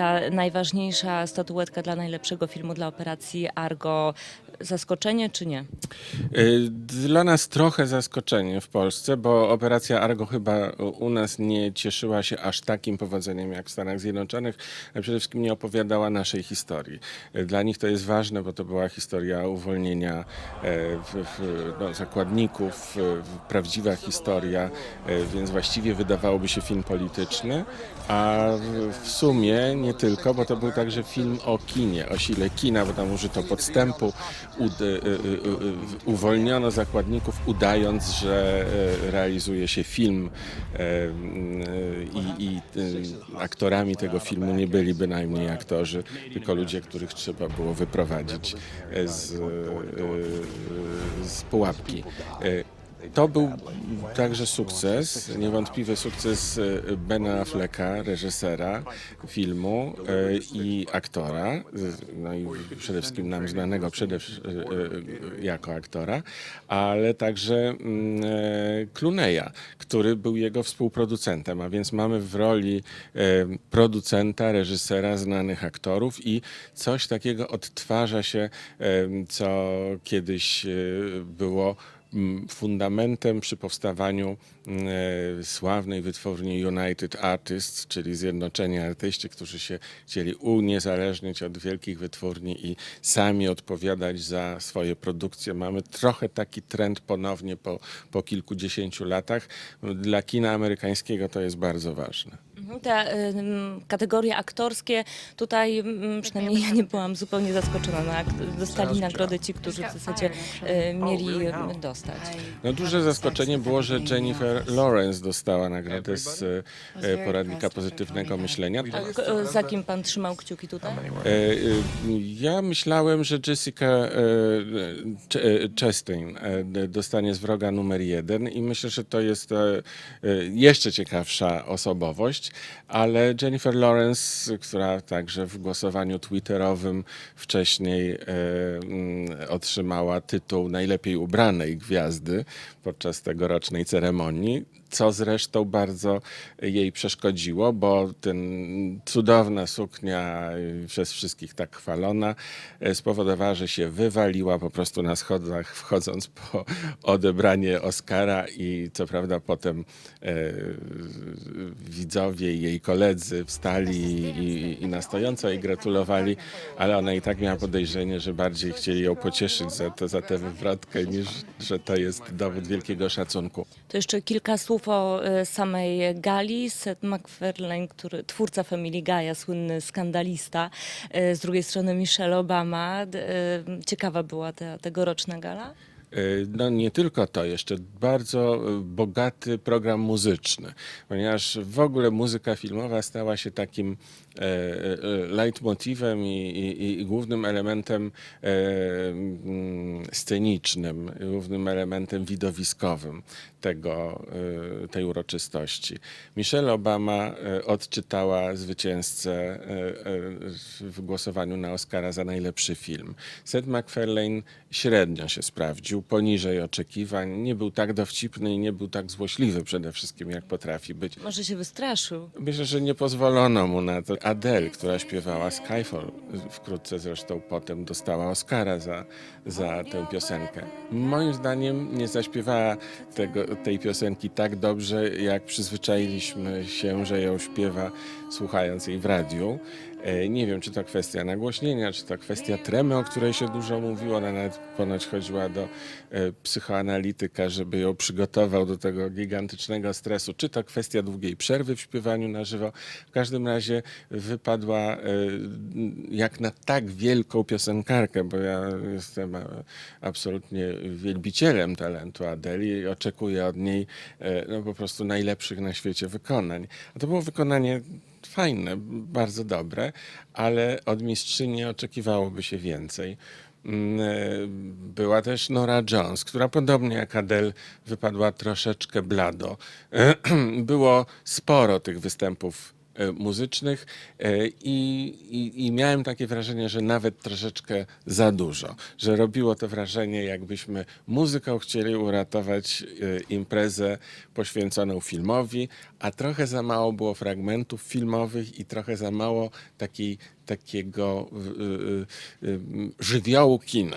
ta najważniejsza statuetka dla najlepszego filmu dla operacji Argo. Zaskoczenie czy nie? Y, Dla nas trochę zaskoczenie w Polsce, bo operacja Argo chyba u nas nie cieszyła się aż takim powodzeniem jak w Stanach Zjednoczonych, ale przede wszystkim nie opowiadała naszej historii. Y, Dla nich to jest ważne, bo to była historia uwolnienia e, w, w, no, zakładników, prawdziwa historia, więc właściwie wydawałoby się film polityczny, a w sumie nie tylko, bo to był także film o kinie, o sile kina, bo tam użyto podstępu, y, y, y, uwolniono zakładników, udając, że realizuje się film e, y, i, i aktorami tego filmu nie byli bynajmniej aktorzy, tylko ludzie, których trzeba było wyprowadzić z, z pułapki. To był także sukces, niewątpliwy sukces e, Bena Afflecka, reżysera filmu e, i aktora, no i przede wszystkim nam znanego przede e, jako aktora, ale także mm, Clooney'a, który był jego współproducentem, a więc mamy w roli producenta, reżysera, znanych aktorów i coś takiego odtwarza się, co kiedyś było fundamentem przy powstawaniu e, sławnej wytwórni United Artists, czyli Zjednoczeni Artyści, którzy się chcieli uniezależnić od wielkich wytwórni i sami odpowiadać za swoje produkcje. Mamy trochę taki trend ponownie po, po kilkudziesięciu latach. Dla kina amerykańskiego to jest bardzo ważne. Te kategorie aktorskie, tutaj ym, przynajmniej ja nie byłam zupełnie zaskoczona. Na, dostali nagrody ci, którzy w zasadzie y, mieli y, dostać. No, duże zaskoczenie było, że Jennifer Lawrence dostała nagrodę z e, poradnika pozytywnego myślenia. A k- y, za kim pan trzymał kciuki tutaj? E, e, Ja myślałem, że Jessica e, Ch- e, Chastain e, d- dostanie z wroga numer jeden i myślę, że to jest e, e, jeszcze ciekawsza osobowość, ale Jennifer Lawrence, która także w głosowaniu twitterowym wcześniej e, mm, otrzymała tytuł najlepiej ubranej gwiazdy podczas tegorocznej ceremonii, co zresztą bardzo jej przeszkodziło, bo ten cudowna suknia przez wszystkich tak chwalona e, spowodowała, że się wywaliła po prostu na schodach wchodząc po odebranie Oscara i co prawda potem e, widzowie i jej koledzy wstali i, i na stojąco jej gratulowali, ale ona i tak miała podejrzenie, że bardziej chcieli ją pocieszyć za, to, za tę wywrotkę niż że to jest dowód wielkiego szacunku. To jeszcze kilka słów o y, samej gali. Seth MacFarlane, który, twórca Family Guy'a, słynny skandalista. Y, Z drugiej strony Michelle Obama. Y, Ciekawa była ta tegoroczna gala. No nie tylko to, jeszcze bardzo bogaty program muzyczny, ponieważ w ogóle muzyka filmowa stała się takim e, e, leitmotivem i, i, i głównym elementem e, mm, scenicznym, głównym elementem widowiskowym tego, e, tej uroczystości. Michelle Obama e, odczytała zwycięzcę e, e, w głosowaniu na Oscara za najlepszy film. Seth MacFarlane średnio się sprawdził, poniżej oczekiwań. Nie był tak dowcipny i nie był tak złośliwy przede wszystkim, jak potrafi być. Może się wystraszył. Myślę, że nie pozwolono mu na to. Adele, która śpiewała Skyfall, wkrótce zresztą potem dostała Oscara za, za tę piosenkę. Moim zdaniem nie zaśpiewała tego, tej piosenki tak dobrze, jak przyzwyczailiśmy się, że ją śpiewa słuchając jej w radiu. E, Nie wiem, czy to kwestia nagłośnienia, czy to kwestia tremy, o której się dużo mówiło. Ona nawet ponoć chodziła do e, psychoanalityka, żeby ją przygotował do tego gigantycznego stresu, czy to kwestia długiej przerwy w śpiewaniu na żywo. W każdym razie wypadła e, jak na tak wielką piosenkarkę, bo ja jestem absolutnie wielbicielem talentu Adeli i oczekuję od niej no, po prostu najlepszych na świecie wykonań. A to było wykonanie fajne, bardzo dobre, ale od mistrzyni oczekiwałoby się więcej. Mm, e, Była też Nora Jones, która podobnie jak Adele wypadła troszeczkę blado. Było sporo tych występów muzycznych e, i, i, i miałem takie wrażenie, że nawet troszeczkę za dużo, że robiło to wrażenie, jakbyśmy muzyką chcieli uratować e, imprezę poświęconą filmowi, a trochę za mało było fragmentów filmowych i trochę za mało takiego żywiołu kina.